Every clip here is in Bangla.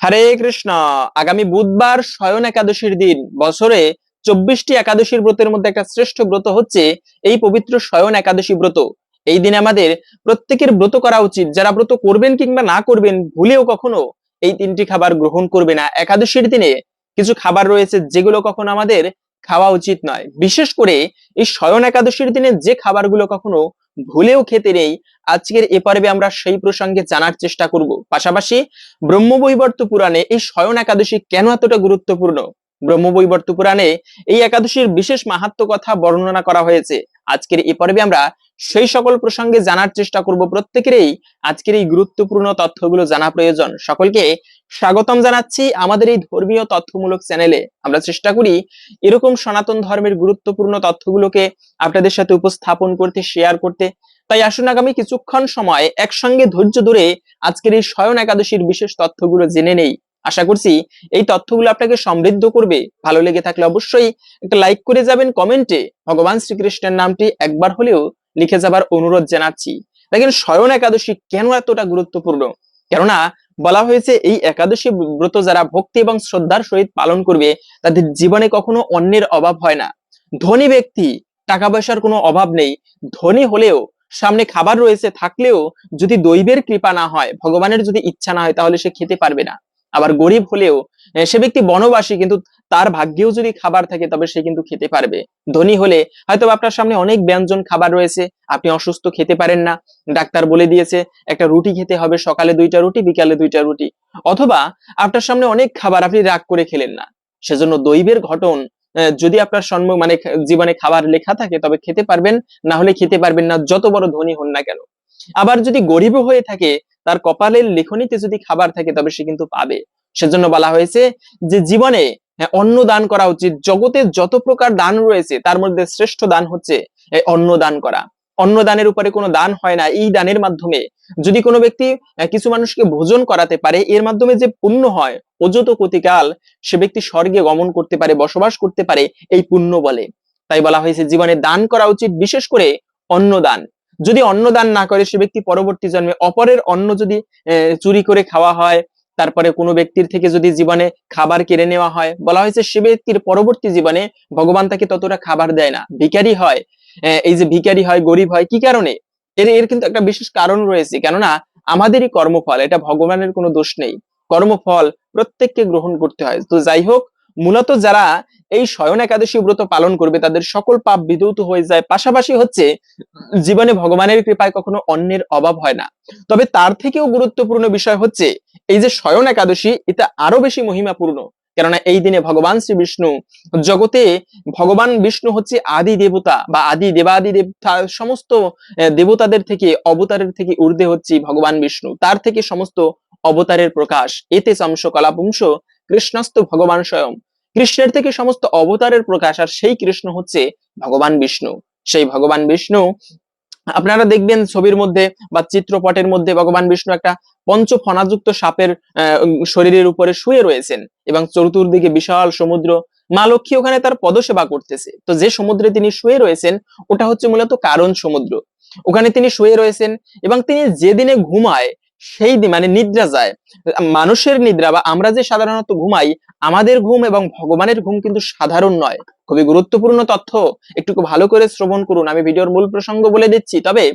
হরে কৃষ্ণ। আগামী বুধবার স্বয়ন একাদশীর দিন। বছরে চব্বিশটি একাদশীর ব্রতের মধ্যে একটা শ্রেষ্ঠ ব্রত হচ্ছে এই পবিত্র স্বয়ন একাদশী ব্রত। এই দিনে আমাদের প্রত্যেকের ব্রত করা উচিত। যারা ব্রত করবেন কিংবা না করবেন, ভুলেও কখনো এই তিনটি খাবার গ্রহণ করবে না। একাদশীর দিনে কিছু খাবার রয়েছে যেগুলো কখনো আমাদের খাওয়া উচিত নয়। বিশেষ করে এই শয়ন একাদশীর দিনে যে খাবারগুলো কখনো ভুলেও খেতে নেই, আজকের এ পর্বে আমরা সেই প্রসঙ্গে জানার চেষ্টা করব। পাশাপাশি ব্রহ্মবৈবর্ত পুরাণে এই শয়ন একাদশী কেন এতটা গুরুত্বপূর্ণ? ব্রহ্মবৈবর্ত পুরাণে এই একাদশীর বিশেষ মাহাত্ম কথা বর্ণনা করা হয়েছে। আজকের এ পর্বে আমরা সেই সকল প্রসঙ্গে জানার চেষ্টা করব প্রত্যেকেরই। আজকের এই গুরুত্বপূর্ণ তথ্যগুলো জানা প্রয়োজন। সকলকে স্বাগতম জানাচ্ছি আমাদের এই ধর্মীয় তথ্যমূলক চ্যানেলে। আমরা চেষ্টা করি এরকম সনাতন ধর্মের গুরুত্বপূর্ণ তথ্যগুলোকে আপনাদের সাথে উপস্থাপন করতে শেয়ার করতে। তাই আসুন আগামী কিছুক্ষণ সময় একসঙ্গে ধৈর্য ধরে আজকের এই শয়ন একাদশীর বিশেষ তথ্যগুলো জেনে নেই। আশা করছি এই তথ্যগুলো আপনাকে সমৃদ্ধ করবে। ভালো লেগে থাকলে অবশ্যই একটা লাইক করে যাবেন কমেন্টে। ভগবান শ্রীকৃষ্ণের নামটি একবার হলেও লিখে যাবার অনুরোধ জানাচ্ছি। দেখেন শয়ন একাদশী কেন এতটা গুরুত্বপূর্ণ? কেননা বলা হয়েছে এই একাদশী ব্রত যারা ভক্তি এবং শ্রদ্ধার সহিত পালন করবে, তাদের জীবনে কখনো অন্যের অভাব হয় না। ধনী ব্যক্তি টাকা পয়সার কোনো অভাব নেই। ধনী হলেও, সামনে খাবার রয়েছে থাকলেও যদি দৈবের কৃপা না হয়, ভগবানের যদি ইচ্ছা না হয়, তাহলে সে খেতে পারবে না। আবার গরিব হলেও সে ব্যক্তি বনবাসী কিন্তু তার ভাগ্যেও যদি খাবার থাকে তবে সে কিন্তু খেতে পারবে। ধনী হলে হয়তো আপনার সামনে অনেক ব্যঞ্জন খাবার রয়েছে, আপনি অসুস্থ খেতে পারেন না। ডাক্তার বলে দিয়েছে, একটা রুটি খেতে হবে, সকালে দুইটা রুটি, বিকালে দুইটা রুটি। অথবা আপনার সামনে অনেক খাবার আপনি রাগ করে খেলেন না। সেজন্য দৈবের ঘটন যদি আপনার সম্মুখ মানে জীবনে খাবার লেখা থাকে তবে খেতে পারবেন, না হলে খেতে পারবেন না, যত বড় ধনী হন না কেন। আবার যদি গরিব হয়ে থাকে তার কপালের লেখনীতে যদি খাবার থাকে তবে সে কিন্তু পাবে। সেজন্য বলা হয়েছে যে জীবনে হ্যাঁ, অন্ন দান করা উচিত। জগতে যত প্রকার দান রয়েছে তার মধ্যে শ্রেষ্ঠ দান হচ্ছে অন্ন দান করা। অন্ন দানের উপরে কোনো দান হয় না। এই দানের মাধ্যমে যদি কোনো ব্যক্তি কিছু মানুষকে ভোজন করাতে পারে এর মাধ্যমে যে পুণ্য হয় অযত কতিকাল সে ব্যক্তি স্বর্গে গমন করতে পারে বসবাস করতে পারে এই পুণ্য বলে। তাই বলা হয়েছে জীবনে দান করা উচিত বিশেষ করে অন্নদান যদি অন্নদান না করে সে ব্যক্তি পরবর্তী জন্মে, অপরের অন্ন যদি চুরি করে খাওয়া হয়, তারপরে কোনো ব্যক্তির থেকে যদি জীবনে খাবার কেড়ে নেওয়া হয়, বলা হয়েছে সে ব্যক্তির পরবর্তী জীবনে ভগবান তাকে ততটা খাবার দেয় না। ভিখারি হয় এই যে ভিখারি হয়, গরিব হয়, কি কারণে? এর এর কিন্তু একটা বিশেষ কারণ রয়েছে, কেননা আমাদেরই কর্মফল, এটা ভগবানের কোনো দোষ নেই। কর্মফল প্রত্যেককে গ্রহণ করতে হয়। তো যাই হোক মূলত যারা এই শয়ন একাদশী ব্রত পালন করবে, তাদের সকল পাপ বিধৌত হয়ে যায়। পাশাপাশি হচ্ছে, জীবনে ভগবানের কৃপায় কখনো অন্যের অভাব হয় না। তবে তার থেকেও গুরুত্বপূর্ণ বিষয় হচ্ছে, এই যে শয়ন একাদশী, এটা আরও বেশি মহিমাপূর্ণ। কেননা এই দিনে ভগবান শ্রী বিষ্ণু জগতে, ভগবান বিষ্ণু হচ্ছে আদি দেবতা বা আদি দেবাদি দেবতা, সমস্ত দেবতাদের থেকে, অবতারের থেকে ঊর্ধ্বে হচ্ছে ভগবান বিষ্ণু। তার থেকে সমস্ত অবতারের প্রকাশ। এতে চংশ কলাপুংশ কৃষ্ণস্ত ভগবান স্বয়ং। কৃষ্ণের থেকে সমস্ত অবতারের প্রকাশ, আর সেই কৃষ্ণ হচ্ছে ভগবান বিষ্ণু। সেই ভগবান বিষ্ণু, আপনারা দেখবেন ছবির মধ্যে বা চিত্রপটের মধ্যে ভগবান বিষ্ণু একটা পঞ্চফণাযুক্ত সাপের শরীরের উপরে শুয়ে রয়েছেন এবং চতুর্দিকে বিশাল সমুদ্র। মা লক্ষ্মী ওখানে তার পদসেবা করতেছে। তো যে সমুদ্রে তিনি শুয়ে রয়েছেন, ওটা হচ্ছে মূলত কারণ সমুদ্র। ওখানে তিনি শুয়ে রয়েছেন এবং তিনি যেদিনে ঘুমায় সেই মানে নিদ্রা যায়। মানুষের নিদ্রা বা আমরা যে সাধারণত ঘুমাই, আমাদের ঘুম এবং ভগবানের ঘুম কিন্তু সাধারণ নয়। খুবই গুরুত্বপূর্ণ তথ্য। একটু ভালো করে শ্রবণ করুন। আমি ভিডিওর মূল প্রসঙ্গ বলে দিচ্ছি। তবে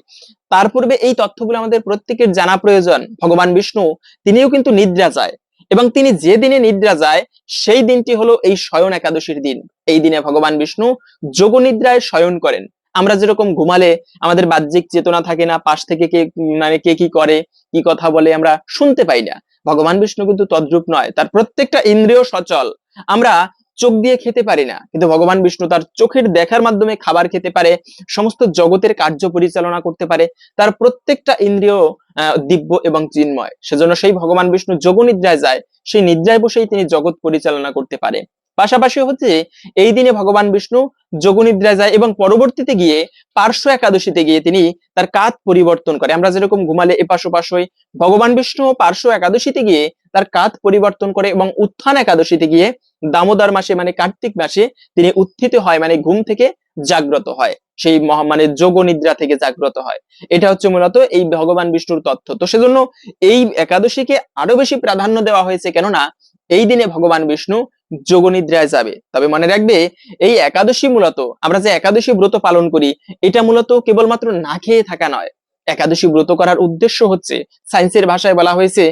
তার পূর্বে এই তথ্যগুলো আমাদের প্রত্যেকের জানা প্রয়োজন। ভগবান বিষ্ণু, তিনিও কিন্তু নিদ্রা যায়। এবং তিনি যে দিনে নিদ্রা যায়, সেই দিনটি হলো এই শয়ন একাদশীর দিন। এই দিনে ভগবান বিষ্ণু যোগ নিদ্রায় শয়ন করেন। আমরা যেরকম ঘুমালে আমাদের বাহ্যিক চেতনা থাকে না, পাশ থেকে কে মানে কে কি করে, কি কথা বলে, আমরা শুনতে পাই না। ভগবান বিষ্ণু কিন্তু তদ্রূপ নয়, তার প্রত্যেকটা ইন্দ্রিয় সচল। আমরা চোখ দিয়ে খেতে পারি না, কিন্তু ভগবান বিষ্ণু তার চোখের দেখার মাধ্যমে খাবার খেতে পারে, সমস্ত জগতের কার্য পরিচালনা করতে পারে, তার প্রত্যেকটা ইন্দ্রিয় দিব্য এবং চিন্ময়। সেজন্য সেই ভগবান বিষ্ণু যোগ নিদ্রায় যায়, সেই নিদ্রায় বসেই তিনি জগৎ পরিচালনা করতে পারে। পাশাপাশি হচ্ছে এই দিনে ভগবান বিষ্ণু যোগ নিদ্রায় যায় এবং পরবর্তীতে গিয়ে পার্শ্ব একাদশীতে গিয়ে তিনি তার কাত পরিবর্তন করে। আমরা যেরকম ঘুমালে এপাশ ওপাশ হই, ভগবান বিষ্ণু পার্শ্ব একাদশীতে গিয়ে তার কাত পরিবর্তন করে এবং উত্থান একাদশীতে গিয়ে দামোদর মাসে মানে কার্তিক মাসে তিনি উত্থিত হয় মানে ঘুম থেকে জাগ্রত হয়। সেই মহা- মানে যোগ নিদ্রা থেকে জাগ্রত হয়। এটা হচ্ছে মূলত এই ভগবান বিষ্ণুর তথ্য তো সেজন্য এই একাদশীকে আরও বেশি প্রাধান্য দেওয়া হয়েছে কেননা এই দিনে ভগবান বিষ্ণু যোগ নিদ্রায় যাবে। তবে মনে রাখবে, এই একাদশী মূলত, আমরা যে একাদশী ব্রত পালন করি, এটা মূলত কেবলমাত্র না খেয়ে থাকা নয়। একাদশী ব্রত করার উদ্দেশ্য হচ্ছে সায়েন্সের ভাষায় বলা হয়েছে,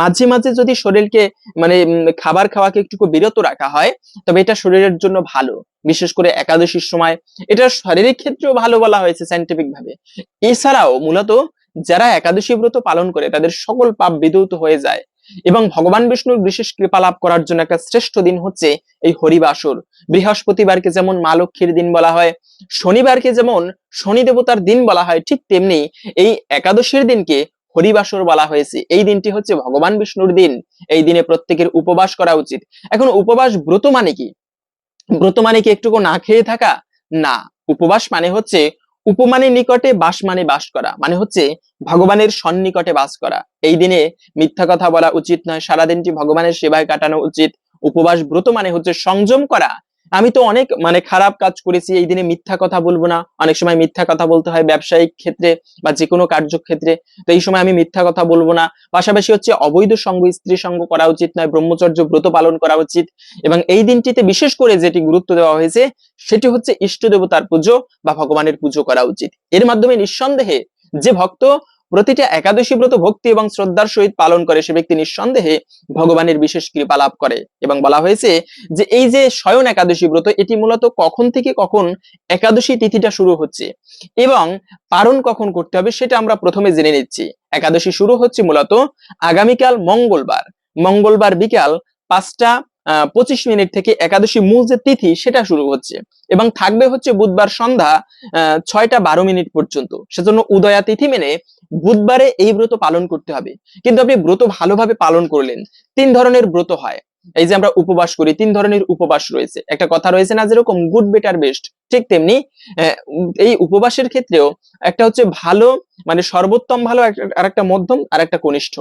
মাঝে মাঝে যদি শরীরকে মানে খাবার খাওয়াকে একটু বিরত রাখা হয়, তবে এটা শরীরের জন্য ভালো। বিশেষ করে একাদশীর সময়, এটা শারীরিক ক্ষেত্রেও ভালো বলা হয়েছে সাইন্টিফিক ভাবে এছাড়াও মূলত, যারা একাদশী ব্রত পালন করে, তাদের সকল পাপ বিদূত হয়ে যায়। এবং ভগবান বিষ্ণুর বিশেষ কৃপা লাভ করার জন্য একটা শ্রেষ্ঠ দিন হচ্ছে এই হরিবাসর। বৃহস্পতিবারকে যেমন মা লক্ষ্মীর দিন বলা হয়, শনিবারকে যেমন শনি দেবতার দিন বলা হয়, ঠিক তেমনি এই একাদশীর দিনকে হরিবাসর বলা হয়েছে। এই দিনটি হচ্ছে ভগবান বিষ্ণুর দিন। এই দিনে প্রত্যেকের উপবাস করা উচিত। এখন উপবাস ব্রত মানে কি? ব্রত মানে কি একটুকু না খেয়ে থাকা? না। উপবাস মানে হচ্ছে উপমানের নিকটে বাস মানে বাস করা মানে হচ্ছে ভগবানের সন্নিকটে বাস করা। এই দিনে মিথ্যা কথা বলা উচিত নয়, সারাদিনটি ভগবানের সেবায় কাটানো উচিত, উপবাস ব্রত মানে হচ্ছে সংযম করা। আমি তো অনেক মানে খারাপ কাজ করেছি, এই দিনে মিথ্যা কথা বলব না। অনেক সময় মিথ্যা কথা বলতে হয় ব্যবসায়িক ক্ষেত্রে বা যে কোনো কার্যক্ষেত্রে। তো এই সময় আমি মিথ্যা কথা বলব না। পাশাপাশি হচ্ছে অবৈধ সঙ্গ, স্ত্রী সঙ্গ করা উচিত নয়, ব্রহ্মচর্য ব্রত পালন করা উচিত। এবং এই দিনটিতে বিশেষ করে যেটি গুরুত্ব দেওয়া হয়েছে, সেটি হচ্ছে ইষ্ট দেবতার পুজো বা ভগবানের পুজো করা উচিত। এর মাধ্যমে নিঃসন্দেহে যে ভক্ত প্রতিটা একাদশী ব্রত ভক্তি এবং শ্রদ্ধার সহিত পালন করে সে ব্যক্তি নিঃসন্দেহে ভগবানের বিশেষ কৃপা লাভ করে। এবং বলা হয়েছে যে, এই যে শয়ন একাদশী ব্রত, এটি মূলত কখন থেকে কখন একাদশী তিথিটা শুরু হচ্ছে এবং পালন কখন করতে হবে সেটা আমরা প্রথমে জেনে নিচ্ছি। একাদশী শুরু হচ্ছে মূলত আগামীকাল মঙ্গলবার। মঙ্গলবার বিকাল পাঁচটা পঁচিশ মিনিট থেকে একাদশী মূল যে তিথি, সেটা শুরু হচ্ছে। এবং থাকবে হচ্ছে বুধবার সন্ধ্যা ছয়টা বারো মিনিট পর্যন্ত। সেজন্য উদয়া তিথি মেনে বুধবারে এই ব্রত পালন করতে হবে। কিন্তু আপনি ব্রত ভালোভাবে পালন করলেন, তিন ধরনের ব্রত হয়। এই যে আমরা উপবাস করি, তিন ধরনের উপবাস রয়েছে। একটা কথা রয়েছে না, যেরকম গুড, বেটার, বেস্ট, ঠিক তেমনি এই উপবাসের ক্ষেত্রেও একটা হচ্ছে ভালো মানে সর্বোত্তম ভালো, আর একটা মধ্যম, আর একটা কনিষ্ঠ।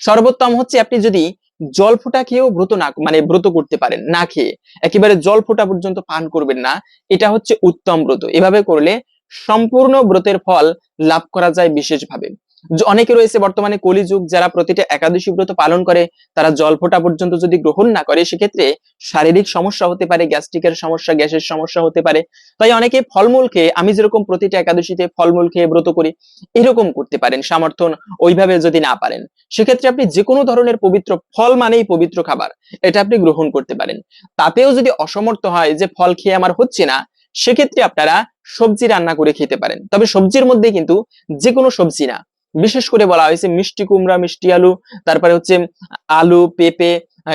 সর্বোত্তম হচ্ছে আপনি যদি জল ফোটা খেয়েও ব্রত না মানে ব্রত করতে পারেন, না খেয়ে। একেবারে জল ফোটা পর্যন্ত পান করবেন না। এটা হচ্ছে উত্তম ব্রত। এভাবে করলে সম্পূর্ণ ব্রতের ফল লাভ করা যায় বিশেষভাবে। অনেকে রয়েছে বর্তমানে কলিযুগ যারা প্রতিটা একাদশী ব্রত পালন করে, তারা জল ফোটা পর্যন্ত যদি গ্রহণ না করে, সেক্ষেত্রে শারীরিক সমস্যা হতে পারে, গ্যাস্ট্রিকের সমস্যা, গ্যাসের সমস্যা হতে পারে। তাই অনেকে ফলমূল খেয়ে, আমি যেরকম প্রতিটা একাদশীতে ফলমূল খেয়ে ব্রত করি, এরকম করতে পারেন, সামর্থ্য ওইভাবে যদি না পারেন। সেক্ষেত্রে আপনি যে কোনো ধরনের পবিত্র ফল মানেই পবিত্র খাবার, এটা আপনি গ্রহণ করতে পারেন। তাতেও যদি অসমর্থ হয় যে ফল খেয়ে আমার হচ্ছে না, সেক্ষেত্রে আপনারা সবজি রান্না করে খেতে পারেন। তবে সবজির মধ্যে কিন্তু যে কোনো সবজি না বিশেষ করে বলা হয়েছে মিষ্টি কুমড়া, মিষ্টি আলু, তারপরে হচ্ছে আলু, পেঁপে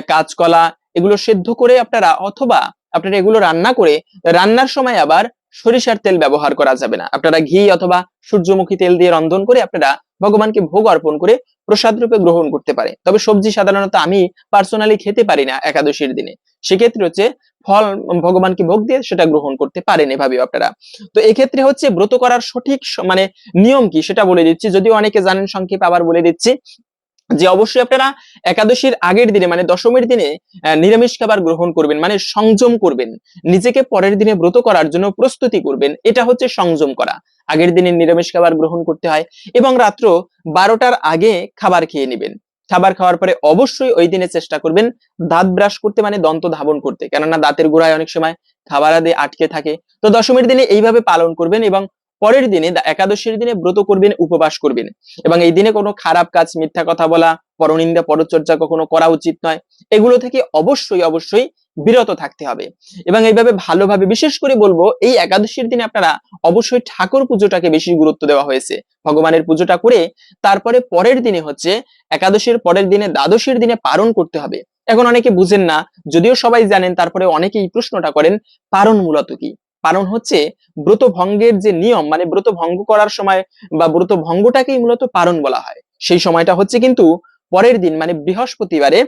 কাঁচকলা, এগুলো সেদ্ধ করে আপনারা অথবা আপনারা এগুলো রান্না করে রান্নার সময় আবার সরিষার তেল ব্যবহার করা যাবে না। আপনারা ঘি অথবা সূর্যমুখী তেল দিয়ে রন্ধন করে আপনারা ভগবানকে ভোগ অর্পণ করে প্রসাদ রূপে গ্রহণ করতে পারে। তবে সবজি সাধারণত আমি পার্সোনালি খেতে পারি না একাদশীর দিনে। সেক্ষেত্রে হচ্ছে ফল ভগবানকে ভোগ দিয়ে সেটা গ্রহণ করতে পারেন এভাবে আপনারা। তো এক্ষেত্রে হচ্ছে ব্রত করার সঠিক মানে নিয়ম কি সেটা বলে দিচ্ছি। যদিও অনেকে জানেন সংক্ষেপে আবার বলে দিচ্ছি যে অবশ্যই আপনারা একাদশীর আগের দিনে মানে দশমীর দিনে নিরামিষ খাবার গ্রহণ করবেন মানে সংযম করবেন। নিজেকে পরের দিনে ব্রত করার জন্য প্রস্তুতি করবেন। এটা হচ্ছে সংযম করা। আগের দিনে নিরামিষ খাবার গ্রহণ করতে হয় এবং রাত্র বারোটার আগে খাবার খেয়ে নেবেন। খাবার খাওয়ার পরে অবশ্যই ওই দিনে চেষ্টা করবেন দাঁত ব্রাশ করতে মানে দন্ত ধাবন করতে। কেননা দাঁতের গোড়ায় অনেক সময় খাবার আদি আটকে থাকে। তো দশমীর দিনে এইভাবে পালন করবেন এবং পরের দিনে একাদশীর দিনে ব্রত করবেন, উপবাস করবেন। এবং এই দিনে কোনো খারাপ কাজ, মিথ্যা কথা বলা, পরনিন্দা, পরচর্চা কখনো করা উচিত নয়। এগুলো থেকে অবশ্যই অবশ্যই বিরত থাকতে হবে। এবং এইভাবে ভালোভাবে, বিশেষ করে বলব, এই একাদশীর দিনে আপনারা অবশ্যই ঠাকুর পুজোটাকে বেশি গুরুত্ব দেওয়া হয়েছে। ভগবানের পুজোটা করে, তারপরে পরের দিনে হচ্ছে, একাদশীর পরের দিনে, দ্বাদশীর দিনে পালন করতে হবে। এখন অনেকে বুঝেন না, যদিও সবাই জানেন, তারপরে অনেকেই প্রশ্নটা করেন পালন মূলত কি? পালন হচ্ছে ব্রত ভঙ্গের যে নিয়ম মানে ব্রত ভঙ্গ করার সময় বা ব্রত ভঙ্গটাকেই মূলত পালন বলা হয়। সেই সময়টা হচ্ছে কিন্তু পরের দিন মানে বৃহস্পতিবারে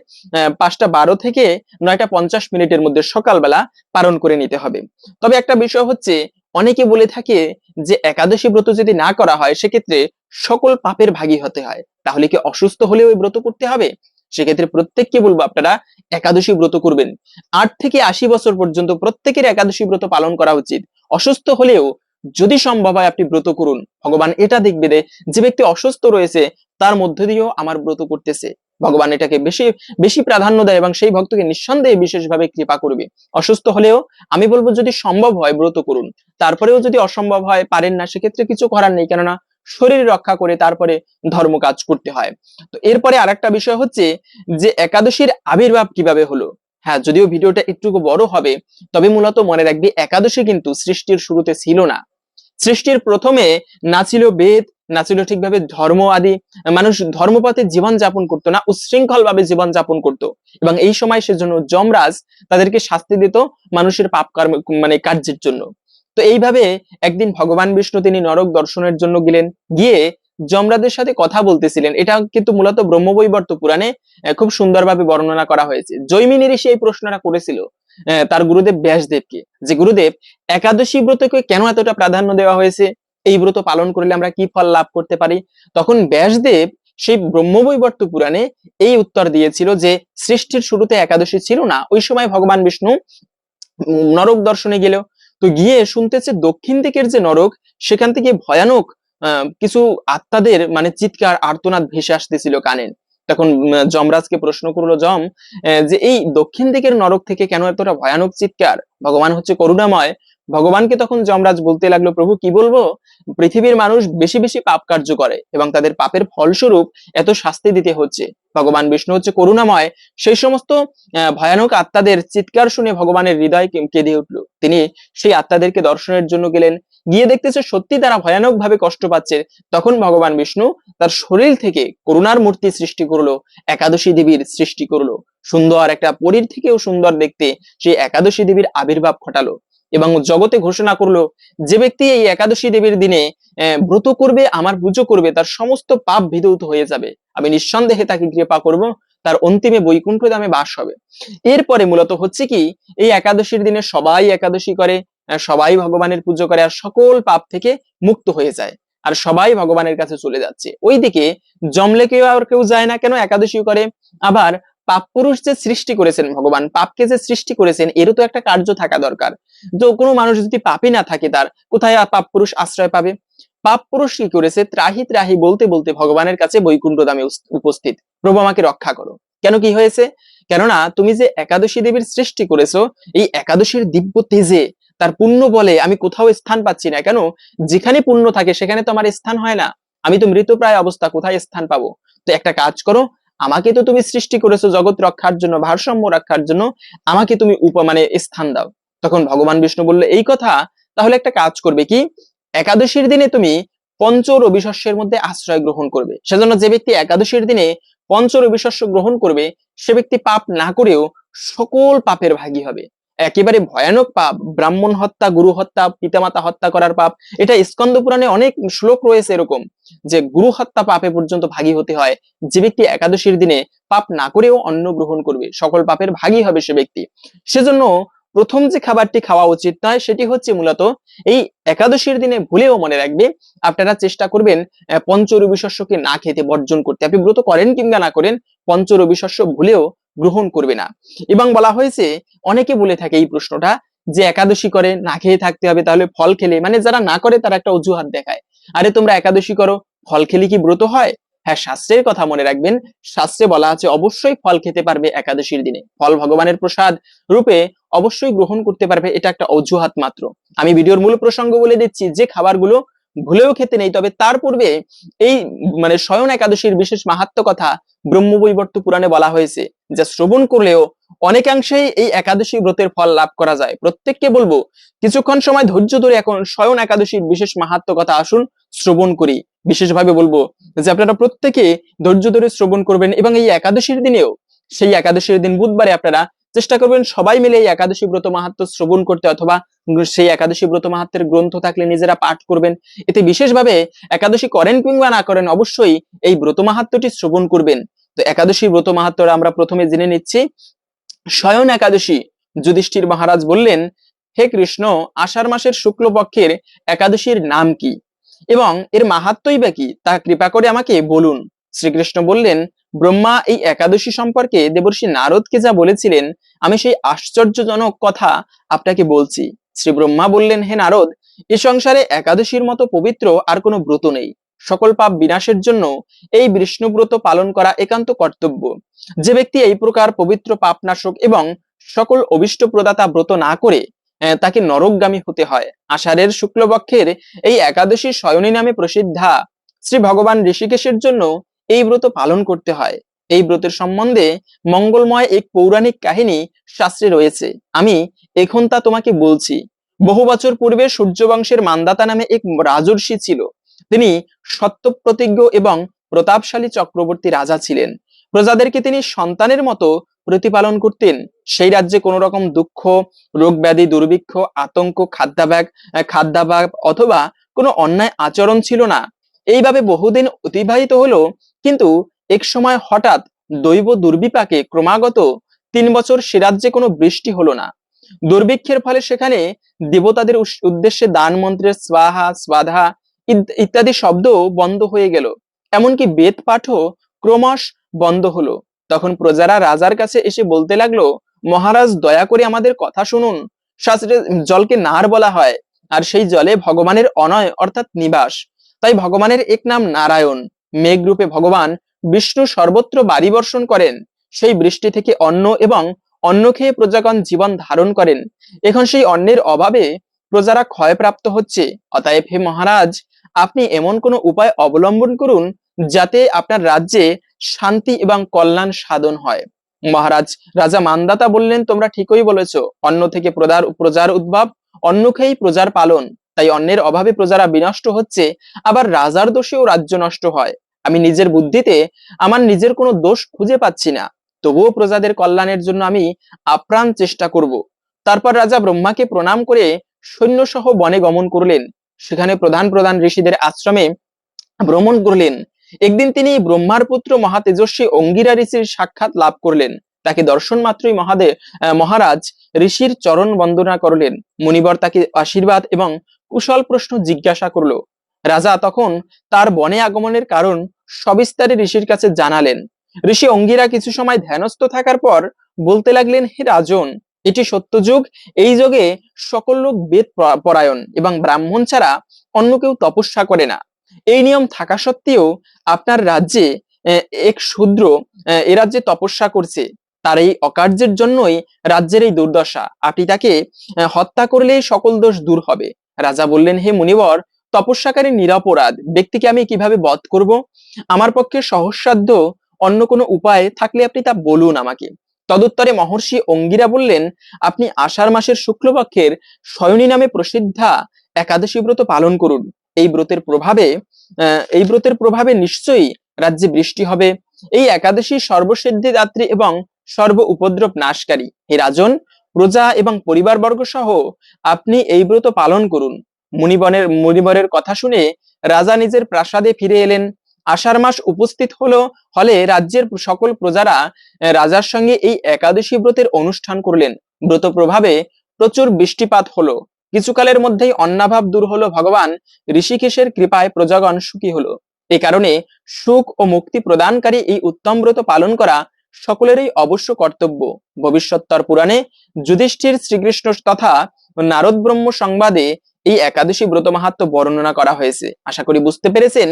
পাঁচটা বারো থেকে নয়টা পঞ্চাশ মিনিটের মধ্যে সকালবেলা পালন করে নিতে হবে। তবে একটা বিষয় হচ্ছে, অনেকে বলে থাকে যে একাদশী ব্রত যদি না করা হয়, সেক্ষেত্রে সকল পাপের ভাগী হতে হয়। তাহলে কি অসুস্থ হলে ওই ব্রত করতে হবে? সেক্ষেত্রে প্রত্যেককে বলব আপনারা একাদশী ব্রত করবেন। আট থেকে আশি বছর পর্যন্ত প্রত্যেকের একাদশী ব্রত পালন করা উচিত। অসুস্থ হলেও যদি সম্ভব হয় আপনি ব্রত করুন। ভগবান এটা দেখবে যে ব্যক্তি অসুস্থ রয়েছে, তার মধ্য দিয়েও আমার ব্রত করতেছে। ভগবান এটাকে বেশি বেশি প্রাধান্য দেয় এবং সেই ভক্তকে নিঃসন্দেহে বিশেষভাবে কৃপা করবে। অসুস্থ হলেও আমি বলব যদি সম্ভব হয় ব্রত করুন। তারপরেও যদি অসম্ভব হয়, পারেন না, সেক্ষেত্রে কিছু করার নেই। কেননা শরীর রক্ষা করে তারপরে ধর্ম কাজ করতে হয়। তো এরপরে আরেকটা বিষয় হচ্ছে যে একাদশীর আবির্ভাব কীভাবে হলো? হ্যাঁ যদিও ভিডিওটা একটু বড় হবে, তবে মূলত মনে রাখবি একাদশী কিন্তু সৃষ্টির শুরুতে ছিল না। সৃষ্টির প্রথমে না ছিল বেদ, না ছিল ঠিকভাবে ধর্ম আদি, মানুষ ধর্মপথে জীবন যাপন করতো না উচ্ছৃঙ্খল ভাবে জীবন যাপন করত। এবং এই সময় সেজন্য যমরাজ তাদেরকে শাস্তি দিত মানুষের পাপ কর্ম মানে কার্যের জন্য। তো এইভাবে একদিন ভগবান বিষ্ণু তিনি নরক দর্শনের জন্য গেলেন, গিয়ে যমরাজের সাথে কথা বলতেছিলেন। এটা কিন্তু মূলত ব্রহ্মবৈবর্ত পুরাণে খুব সুন্দরভাবে বর্ণনা করা হয়েছে। জৈমিনী ঋষি এই প্রশ্নটা করেছিল তার গুরুদেব ব্যাসদেবকে, যে গুরুদেব, একাদশী ব্রতকে কেন এতটা প্রাধান্য দেওয়া হয়েছে? এই ব্রত পালন করলে আমরা কি ফল লাভ করতে পারি? তখন ব্যাসদেব সেই ব্রহ্মবৈবর্ত পুরাণে এই উত্তর দিয়েছিল যে, সৃষ্টির শুরুতে একাদশী ছিল না। ওই সময় ভগবান বিষ্ণু নরক দর্শনে গেল তো গিয়ে শুনতেছে দক্ষিণ দিকের যে নরক, সেখান থেকে ভয়ানক কিছু আত্মাদের মানে চিৎকার, আর্তনাদ ভেসে আসতেছিল কানে। তখন যমরাজকে প্রশ্ন করল, যম যে এই দক্ষিণ দিকের নরক থেকে কেন এতটা ভয়ানক চিৎকার? ভগবান হচ্ছে করুণাময় ভগবানকে তখন যমরাজ বলতে লাগল, প্রভু, কি বলব? পৃথিবীর মানুষ বেশি বেশি পাপ কার্য করে এবং তাদের পাপের ফলস্বরূপ এত শাস্তি দিতে হচ্ছে। ভগবান বিষ্ণু হচ্ছে করুণাময়। সেই সমস্ত ভয়ানক আত্মাদের চিৎকার শুনে ভগবানের হৃদয় কেঁদে উঠল। তিনি সেই আত্মাদেরকে দর্শনের জন্য গেলেন। গিয়ে দেখতেছে সত্যি তারা ভয়ানক ভাবে কষ্ট পাচ্ছে। তখন ভগবান বিষ্ণু তার শরীর থেকে করুণার মূর্তি সৃষ্টি করল, একাদশী দেবীর সৃষ্টি করল। সুন্দর একটা পরীর থেকেও সুন্দর দেখতে সেই একাদশী দেবীর আবির্ভাব ঘটালো। এবং জগতে ঘোষণা করল যে ব্যক্তি এই একাদশী দেবীর দিনে ব্রত করবে, আমার পুজো করবে, তার সমস্ত পাপ বিধৌত হয়ে যাবে। আমি নিঃসন্দেহে তাকে কৃপা করব, তার অন্তিমে বৈকুণ্ঠ দামে বাস হবে। এরপরে মূলত হচ্ছে কি, এই একাদশীর দিনে সবাই একাদশী করে সবাই ভগবানের পুজো করে আর সকল পাপ থেকে মুক্ত হয়ে যায়, আর সবাই ভগবানের কাছে চলে যাচ্ছে। ওইদিকে জমলে কেউ আর কেউ যায় না, কেন একাদশী করে, আবার পাপ পুরুষ যে সৃষ্টি করেছেন ভগবান, পাপকে যে সৃষ্টি করেছেন, এরও তো একটা কার্য থাকা দরকার। তো কোনো মানুষ যদি পাপই না থাকে তার, কোথায় পাপ পুরুষ আশ্রয় পাবে? পাপ পুরুষ কি করেছে? ত্রাহি ত্রাহি বলতে বলতে ভগবানের কাছে বৈকুণ্ঠ দামে উপস্থিত। প্রভু আমাকে রক্ষা করো। কেন কি হয়েছে? কেননা তুমি যে একাদশী দেবীর সৃষ্টি করেছ, এই একাদশীর দিব্য তেজে তার পুণ্য বলে আমি কোথাও স্থান পাচ্ছি না। কেন? যেখানে পুণ্য থাকে সেখানে তো আমার স্থান হয় না। আমি তো মৃতপ্রায় অবস্থা, কোথায় স্থান পাবো? তো একটা কাজ করো আমাকে তো তুমি সৃষ্টি করেছ জগৎ রক্ষার জন্য, ভারসাম্য রক্ষার জন্য, আমাকে তুমি উপ মানে স্থান দাও। তখন ভগবান বিষ্ণু বলল, এই কথা তাহলে একটা কাজ করবে কি? একাদশীর দিনে তুমি পঞ্চ রবিশস্যের মধ্যে আশ্রয় গ্রহণ করবে। সেজন্য যে ব্যক্তি একাদশীর দিনে পঞ্চ রবিশস্য গ্রহণ করবে, সে ব্যক্তি পাপ না করেও সকল পাপের ভাগী হবে। একেবারে ভয়ানক পাপ। ব্রাহ্মণ হত্যা, গুরু হত্যা, পিতামাতা হত্যা করার পাপ। এটা স্কন্দ পুরাণে অনেক শ্লোক রয়েছে এরকম, যে গুরু হত্যা পাপে পর্যন্ত ভাগী হতে হয়। যে ব্যক্তি একাদশীর দিনে পাপ না করেও অন্ন গ্রহণ করবে, সকল পাপের ভাগী হবে সে ব্যক্তি। সেজন্য প্রথম যে খাবারটি খাওয়া উচিত নয়, সেটি হচ্ছে মূলত এই একাদশীর দিনে ভুলেও মনে রাখবে, আপনারা চেষ্টা করবেন পঞ্চরবি শস্যকে না খেতে বর্জন করতে। আপনি ব্রত করেন কিংবা না করেন পঞ্চরবি শস্য ভুলেও গ্রহণ করবে না। এবং বলা হয়েছে, অনেকে বলে থাকে এই প্রশ্নটা যে একাদশী করে, না খেয়ে থাকতে হবে, তাহলে ফল খেলে। মানে যারা না করে, তারা একটা অজুহাত দেখায়। আরে তোমরা একাদশী করো, ফল খেলে কি ব্রত হয়? হ্যাঁ শাস্ত্রের কথা মনে রাখবেন। শাস্ত্রে বলা আছে, অবশ্যই ফল খেতে পারবে একাদশীর দিনে। ফল ভগবানের প্রসাদ রূপে অবশ্যই গ্রহণ করতে পারবে, এটা একটা অজুহাত মাত্র। আমি ভিডিওর মূল প্রসঙ্গ বলে দিচ্ছি, যে খাবারগুলো ভুলেও খেতে নেই। তবে তার পূর্বে এই মানে স্বয়ং একাদশীর বিশেষ মাহাত্ম কথা ব্রহ্মবৈবর্ত পুরাণে বলা হয়েছে যা শ্রবণ করলেও অনেকাংশেই এই একাদশী ব্রতের ফল লাভ করা যায়। প্রত্যেককে বলব, কিছুক্ষণ সময় ধৈর্য ধরে এখন স্বয়ং একাদশীর বিশেষ মাহাত্ম কথা আসুন, শ্রবণ করি। বিশেষভাবে বলব যে আপনারা প্রত্যেকে ধৈর্য ধরে শ্রবণ করবেন এবং এই একাদশীর দিনেও, সেই একাদশীর দিন বুধবারে আপনারা চেষ্টা করবেন সবাই মিলে এই একাদশী ব্রত মাহাত্ম শ্রবণ করতে অথবা সেই একাদশী ব্রত মাহাত্মের গ্রন্থ থাকলে নিজেরা পাঠ করবেন। এতে বিশেষভাবে একাদশী করেন কিংবা না করেন অবশ্যই এই ব্রত মাহাত্মটি শ্রবণ করবেন। তো একাদশী ব্রত মাহাত্মরা আমরা প্রথমে জেনে নিচ্ছি। স্বয়ং একাদশী যুধিষ্ঠির মহারাজ বললেন, হে কৃষ্ণ, আষাঢ় মাসের শুক্লপক্ষের একাদশীর নাম কি? এবং এর মাহাত্মই বা কি? তা কৃপা করে আমাকে বলুন। শ্রীকৃষ্ণ বললেন ব্রহ্মা এই একাদশী সম্পর্কে দেবর্ষি নারদকে যা বলেছিলেন, আমি সেই আশ্চর্যজনক কথা আপনাকে বলছি। শ্রী ব্রহ্মা বললেন, হে নারদ, এ সংসারে একাদশীর মতো পবিত্র আর কোনো ব্রত নেই। সকল পাপ বিনাশের জন্য এই বিষ্ণু ব্রত পালন করা একান্ত কর্তব্য। যে ব্যক্তি এই প্রকার পবিত্র পাপনাশক এবং সকল অভিষ্ট প্রদাতা ব্রত না করে তাকে নরকগামী হতে হয়। আষাঢ়ের শুক্লপক্ষের এই একাদশী শয়নী নামে প্রসিদ্ধা। শ্রী ভগবান ঋষিকেশের জন্য এই ব্রত পালন করতে হয়। এই ব্রতের সম্বন্ধে মঙ্গলময় এক পৌরাণিক কাহিনী শাস্ত্রে রয়েছে। আমি এখন তা তোমাকে বলছি। বহু বছর পূর্বে সূর্যবংশের মান্দাতা নামে এক রাজর্ষি ছিল। তিনি সত্যপ্রতিজ্ঞ এবং প্রতাপশালী চক্রবর্তী রাজা ছিলেন। প্রজাদেরকে তিনি সন্তানের মতো প্রতিপালন করতেন। সেই রাজ্যে কোনো রকম দুঃখ রোগ ব্যাধি দুর্ভিক্ষ, আতঙ্ক, খাদ্যাভাগ, খাদ্যাভাব অথবা কোনো অন্যায় আচরণ ছিল না। এইভাবে বহুদিন অতিবাহিত হলো কিন্তু এক সময় হঠাৎ দৈব দুর্বিপাকে ক্রমাগত তিন বছর সে রাজ্যে কোনো বৃষ্টি হলো না। দুর্ভিক্ষের ফলে সেখানে দেবতাদের উদ্দেশ্যে দান মন্ত্রের স্বাহা, স্বাধা ইত্যাদি শব্দ বন্ধ হয়ে গেল। এমনকি বেদ পাঠও ক্রমশ বন্ধ হলো। তখন প্রজারা রাজার কাছে এসে বলতে লাগল, মহারাজ, দয়া করে আমাদের কথা শুনুন। শাস্ত্রে জলকে নার বলা হয়, আর সেই জলে ভগবানের অনয় অর্থাৎ নিবাস। তাই ভগবানের এক নাম নারায়ণ। মেঘ রূপে ভগবান বিষ্ণু সর্বত্র বাড়ি বর্ষণ করেন। সেই বৃষ্টি থেকে অন্ন এবং অন্ন খেয়ে প্রজাগণ জীবন ধারণ করেন। এখন সেই অন্নের অভাবে প্রজারা ক্ষয়প্রাপ্ত হচ্ছে। অতএব হে মহারাজ, আপনি এমন কোনো উপায় অবলম্বন করুন যাতে আপনার রাজ্যে শান্তি এবং কল্যাণ সাধন হয়। মহারাজ, রাজা মান্দাতা বললেন, তোমরা ঠিকই বলেছ। অন্ন থেকে প্রজার প্রজার উদ্ভব, অন্ন খেয়েই প্রজার পালন। তাই অন্যের অভাবে প্রজারা বিনষ্ট হচ্ছে, আবার রাজার দোষেও রাজ্য নষ্ট হয়। আমি নিজের বুদ্ধিতে আমার নিজের কোনো দোষ খুঁজে পাচ্ছি না। তবুও প্রজাদের কল্যাণের জন্য আমি আপ্রাণ চেষ্টা করব। তারপর রাজা ব্রহ্মাকে প্রণাম করে সৈন্যসহ বনে গমন করলেন। সেখানে প্রধান প্রধান ঋষিদের আশ্রমে ভ্রমণ করলেন। একদিন তিনি ব্রহ্মার পুত্র মহাতেজস্বী অঙ্গিরা ঋষির সাক্ষাৎ লাভ করলেন। তাকে দর্শন মাত্রই মহাদেব মহারাজ ঋষির চরণ বন্দনা করলেন। মুনিবর তাকে আশীর্বাদ এবং কুশল প্রশ্ন জিজ্ঞাসা করল। রাজা তখন তার বনে আগমনের কারণ সবিস্তারে ঋষির কাছে জানালেন, ঋষি অঙ্গিরা কিছু সময় ধ্যানস্থ থাকার পর বলতে লাগলেন, হে রাজন, এটি সত্যযুগ এই যুগে সকল লোক বেদ পরায়ণ এবং ব্রাহ্মণ ছাড়া অন্য কেউ তপস্যা করে না। এই নিয়ম থাকা সত্ত্বেও আপনার রাজ্যে এক শূদ্র, এ রাজ্যে তপস্যা করছে। তার এই অকার্যের জন্যই রাজ্যের এই দুর্দশা। আপনি তাকে হত্যা করলেই সকল দোষ দূর হবে। রাজা বললেন, হে মুনিবর, তপস্যাকারী নিরাপরাধ। ব্যক্তিকে আমি কীভাবে বধ করব? আমার পক্ষে সহজসাধ্য অন্য কোনো উপায় থাকলে আপনি তা বলুন আমাকে। তদুত্তরে মহর্ষি অঙ্গিরা বললেন, আপনি আষাঢ় মাসের শুক্লপক্ষের শয়নী নামে প্রসিদ্ধা একাদশী ব্রত পালন করুন। এই ব্রতের প্রভাবে এই ব্রতের প্রভাবে নিশ্চয়ই রাজ্যে বৃষ্টি হবে। এই একাদশী সর্বসিদ্ধি দাত্রী এবং সর্ব উপদ্রব নাশকারী। হে রাজন, প্রজা এবং পরিবারবর্গ সহ আপনি এই ব্রত পালন করুন। মুনিবনের, মুনিবরের কথা শুনে রাজা নিজের প্রাসাদে ফিরে এলেন। আষাঢ় মাস উপস্থিত হলো হলে রাজ্যের সকল প্রজারা রাজার সঙ্গে এই একাদশী ব্রতের অনুষ্ঠান করলেন। ব্রত প্রভাবে প্রচুর বৃষ্টিপাত হলো। কিছুকালের মধ্যেই অন্নাভাব দূর হলো ভগবান ঋষিকেশের কৃপায় প্রজাগণ সুখী হলো। এই কারণে সুখ ও মুক্তি প্রদানকারী এই উত্তম ব্রত পালন করা সকলেরই অবশ্য কর্তব্য। ভবিষ্যত্তর পুরাণে যুধিষ্ঠির শ্রীকৃষ্ণ তথা নারদ ব্রহ্ম সংবাদে এই একাদশী ব্রত মাহাত্ম বর্ণনা করা হয়েছে। আশা করি বুঝতে পেরেছেন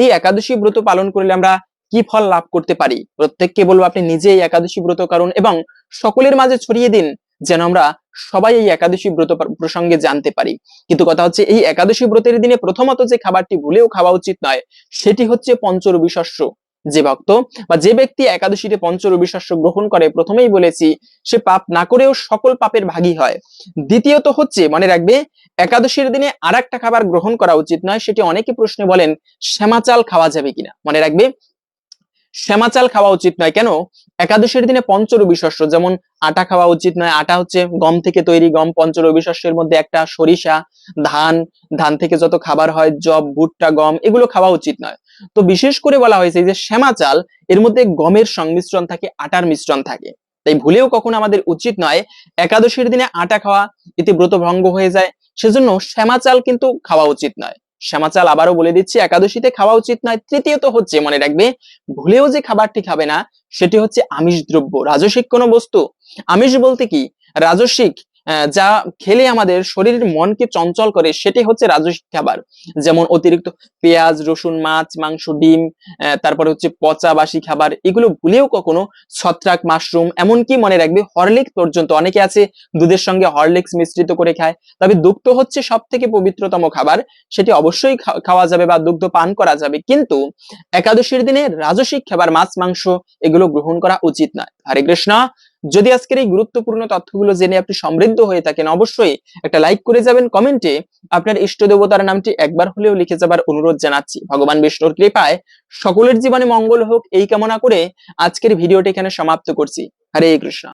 এই একাদশী ব্রত পালন করলে আমরা কি ফল লাভ করতে পারি? প্রত্যেককে বলব আপনি নিজেই একাদশী ব্রত করুন এবং সকলের মাঝে ছড়িয়ে দিন যেন আমরা সবাই এই একাদশী ব্রত প্রসঙ্গে জানতে পারি। কিন্তু কথা হচ্ছে এই একাদশী ব্রতের দিনে প্রথমত যে খাবারটি ভুলেও খাওয়া উচিত নয়, সেটি হচ্ছে পঞ্চরবি শস্য যে ভক্ত বা যে ব্যক্তি একাদশীতে পঞ্চরবি শস্য গ্রহণ করে, প্রথমেই বলেছি, সে পাপ না করেও সকল পাপের ভাগী হয়। দ্বিতীয়ত হচ্ছে, মনে রাখবে, একাদশীর দিনে আর একটা খাবার গ্রহণ করা উচিত নয়, সেটি অনেকে প্রশ্নে বলেন, শ্যামা চাল খাওয়া যাবে কিনা? মনে রাখবে, শ্যামা চাল খাওয়া উচিত নয়। কেন? একাদশীর দিনে পঞ্চরবি শস্য যেমন আটা খাওয়া উচিত নয়। আটা হচ্ছে গম থেকে তৈরি গম পঞ্চরবি শস্যের মধ্যে একটা সরিষা, ধান ধান থেকে যত খাবার হয় জব ভুট্টা, গম, এগুলো খাওয়া উচিত নয়। তো বিশেষ করে বলা হয়েছে যে শ্যামা চাল এর মধ্যে গমের সংমিশ্রণ থাকে আটার মিশ্রণ থাকে। তাই ভুলেও কখনো আমাদের উচিত নয় একাদশীর দিনে আটা খাওয়া এতে ব্রত ভঙ্গ হয়ে যায়। সেজন্য শ্যামা চাল কিন্তু খাওয়া উচিত নয়। শ্যামা চাল আবারও বলে দিচ্ছি একাদশীতে খাওয়া উচিত নয়। তৃতীয়ত হচ্ছে মনে রাখবে ভুলেও যে খাবারটি খাবে না সেটি হচ্ছে আমিষ দ্রব্য রাজসিক কোনো বস্তু। আমিষ বলতে কি? রাজসিক আহ, যা খেলে আমাদের শরীরের মনকে চঞ্চল করে, সেটি হচ্ছে রাজসিক খাবার। যেমন অতিরিক্ত পেঁয়াজ, রসুন, মাছ, মাংস, ডিম তারপরে হচ্ছে পচা বাসি খাবার, এগুলো ভুলেও কখনো ছত্রাক, মাশরুম, এমনকি মনে রাখবে হরলিক্স পর্যন্ত। অনেকে আছে দুধের সঙ্গে হরলিক্স মিশ্রিত করে খায়। তবে দুগ্ধ হচ্ছে সব থেকে পবিত্রতম খাবার। সেটি অবশ্যই খাওয়া যাবে বা দুগ্ধ পান করা যাবে। কিন্তু একাদশীর দিনে রাজসিক খাবার, মাছ, মাংস, এগুলো গ্রহণ করা উচিত নয়। হরে কৃষ্ণ। যদি আজকের এই গুরুত্বপূর্ণ তথ্যগুলো জেনে আপনি সমৃদ্ধ হয়ে থাকেন, অবশ্যই একটা লাইক করে যাবেন। কমেন্টে আপনার ইষ্ট দেবতার নামটি একবার হলেও লিখে যাবার অনুরোধ জানাচ্ছি। ভগবান বিষ্ণুর কৃপায় সকলের জীবনে মঙ্গল হোক, এই কামনা করে আজকের ভিডিওটি এখানে সমাপ্ত করছি। হরে কৃষ্ণ।